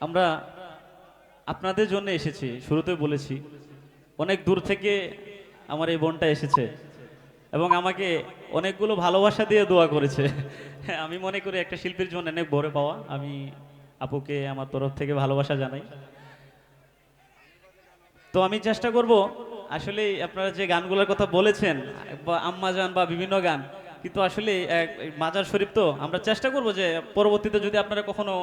আমরা আপনাদের জন্য এসেছি, শুরুতে বলেছি, অনেক দূর থেকে আমার এই বোনটা এসেছে এবং আমাকে অনেকগুলো ভালোবাসা দিয়ে দোয়া করেছে। আমি মনে করি একটা শিল্পীর জন্য অনেক ভরে পাওয়া। আমি আপুকে আমার তরফ থেকে ভালোবাসা জানাই। তো আমি চেষ্টা করব আসলে আপনারা যে গানগুলোর কথা বলেছেন, বা আম্মাজান বা বিভিন্ন গান কিন্তু আসলে মাজার শরীফ তো আমরা চেষ্টা করব যে পরবর্তীতে যদি আপনারা কখনো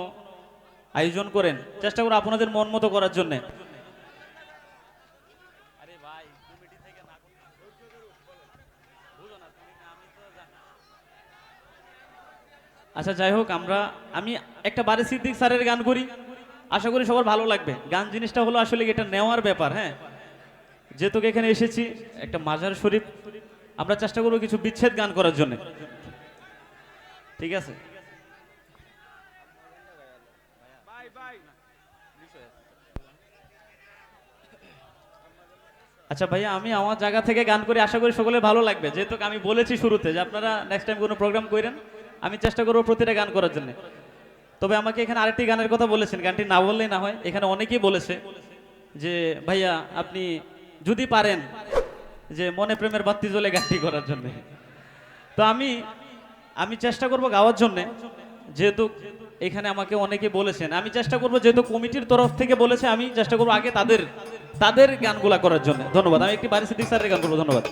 আয়োজন করেন চেষ্টা করব আপনাদের মন মতো করার জন্য। আচ্ছা যাই হোক আমরা আমি একটা বারে সিদ্দিক স্যারের গান করি। আশা করি সবার ভালো লাগবে। গান জিনিসটা হলো আসলে এটা নেওয়ার ব্যাপার হ্যাঁ। যেহেতু এখানে এসেছি একটা মাজার শরীফ। আমরা চেষ্টা করব কিছু বিচ্ছেদ গান করার জন্য। ঠিক আছে? আচ্ছা ভাইয়া, আমি আমার জায়গা থেকে গান করে, আশা করি সকলে ভালো লাগবে। যেহেতু আমি বলেছি শুরুতে যে আপনারা নেক্সট টাইম কোনো প্রোগ্রাম করেন, আমি চেষ্টা করব প্রতিটা গান করার জন্য। তবে আমাকে এখানে আরেকটি গানের কথা বলেছেন, গানটি না বললেই না হয়। এখানে অনেকেই বলেছে যে, ভাইয়া, আপনি যদি পারেন যে মনে প্রেমের বাতি জ্বলে গানটি করার জন্য। তো আমি আমি চেষ্টা করব গাওয়ার জন্যে। যেহেতু এখানে আমাকে অনেকে বলেছেন, আমি চেষ্টা করব যেহেতু কমিটির তরফ থেকে বলেছে, আমি চেষ্টা করব আগে তাদের তাদের গানগুলা করার জন্য। ধন্যবাদ, আমি একটি বাড়ি সিদ্দিক স্যারের গান করব, ধন্যবাদ।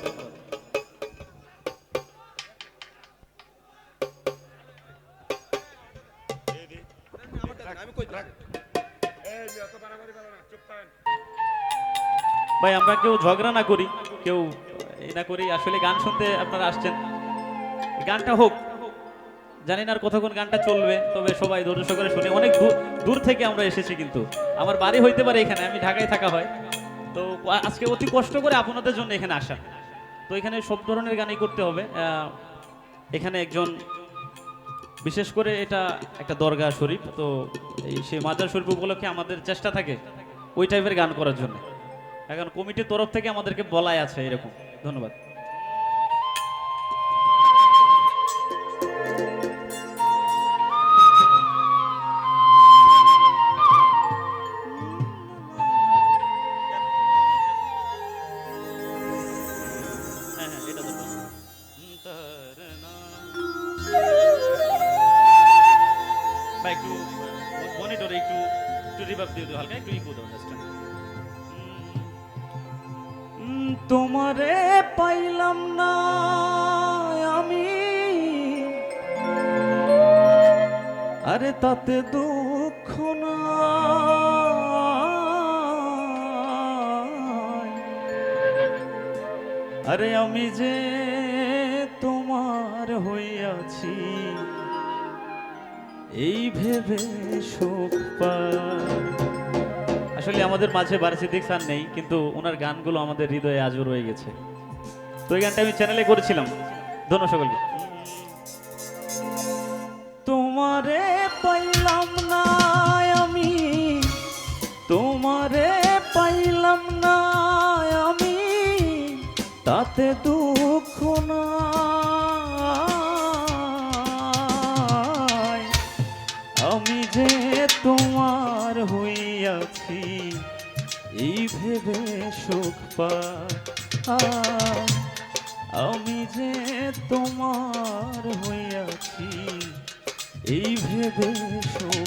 ভাই, আমরা কেউ ঝগড়া না করি, কেউ এই না করি আসলে গান শুনতে আপনারা আসছেন। গানটা হোক, জানি না আর কতক্ষণ গানটা চলবে, তবে সবাই ধৈর্য সহকারে শুনে, অনেক দূর থেকে আমরা এসেছি কিন্তু। আমার বাড়ি হইতে পারে এখানে, আমি ঢাকায় থাকা হয়। তো আজকে অতি কষ্ট করে আপনাদের জন্য এখানে আসা। তো এখানে সব ধরনের গানই করতে হবে। এখানে একজন, বিশেষ করে এটা একটা দরগা শরীফ, তো এই সেই মাজার শরীফ উপলক্ষে আমাদের চেষ্টা থাকে ওই টাইপের গান করার জন্য। এখন কমিটির তরফ থেকে আমাদেরকে বলাই আছে এরকম। ধন্যবাদ। হ্যাঁ হ্যাঁ একটু মনিটরে একটু একটু রিভাব দিয়ে দিও, হালকা একটু ইকো দাও জাস্ট তোমারে পাইলাম না আমি আরে তাতে দুঃখ না আরে আমি যে তোমার হইয়াছি, এই ভেবে সুখ পাই। আসলে আমাদের মাঝে বারসিদ্দিক স্যার নেই, কিন্তু ওনার গানগুলো আমাদের হৃদয়ে আজও রয়ে গেছে। তো এই গানটা আমি চ্যানেলে করেছিলাম। ধন্য সকলকে। তোমার হইয়াছি এই ভেবে সুখ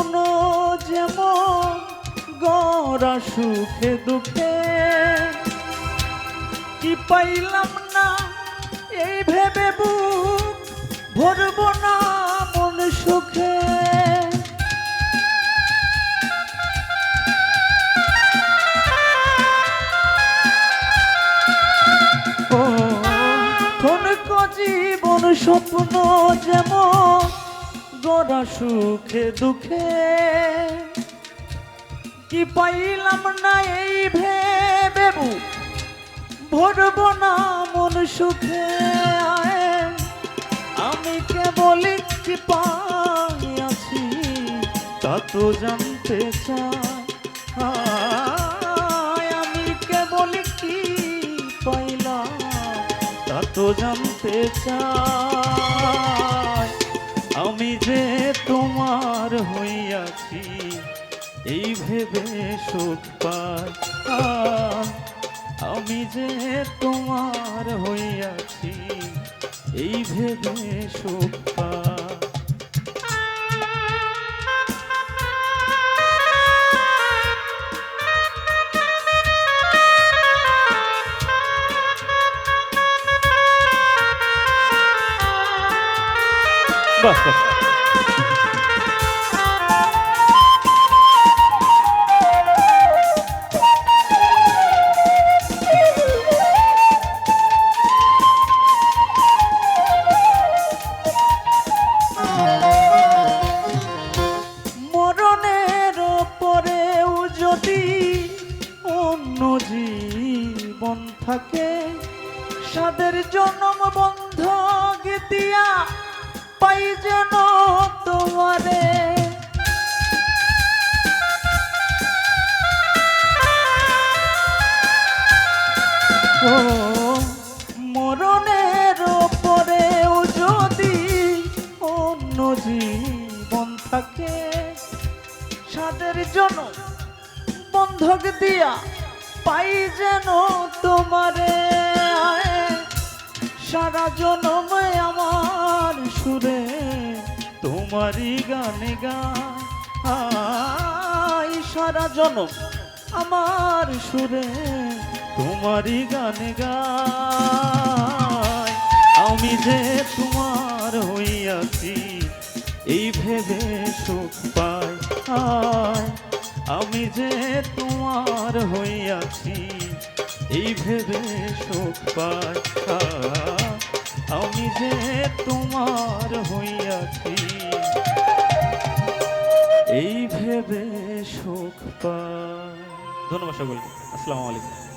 জীবনও যেমন গড়া সুখে দুঃখে। কি পাইলাম না এই ভেবে বুক ভরব না মন সুখে। জীবন স্বপ্ন যেমন গড়া সুখে দুঃখে। কি পাইলাম না এই ভেবেবু ভরব না মন সুখে। আমি কেবল কি পাই আছি, তা তো জানতে চাই। আমি কেবল কি পাইলাম, তা তো জানতে চাই। যে তোমার হইয়াছি, এই ভেবে সুখ পাই আমি যে তোমার হইয়াছি, এই ভেবে সুখ বাস বাস পাই যেন তোমারে ও, মরণের পরেও যদি অন্য জীবন থাকে জন্য বন্ধক দিয়া পাই যেন তোমারে। সারা জনম আমার সুরে, তোমারই গানে গাই সারা জনম আমার সুরে, তোমারই গানে গাই আমি যে তোমার হইয়াছি, এই ভেবে সুখ পাই। আমি যে তোমার হইয়াছি এই ভেবে সুখ আমি যে তোমার হইয়াছি। এই ভেবে সুখ পা ধন্যবাদ সকলকে। আসসালামু আলাইকুম।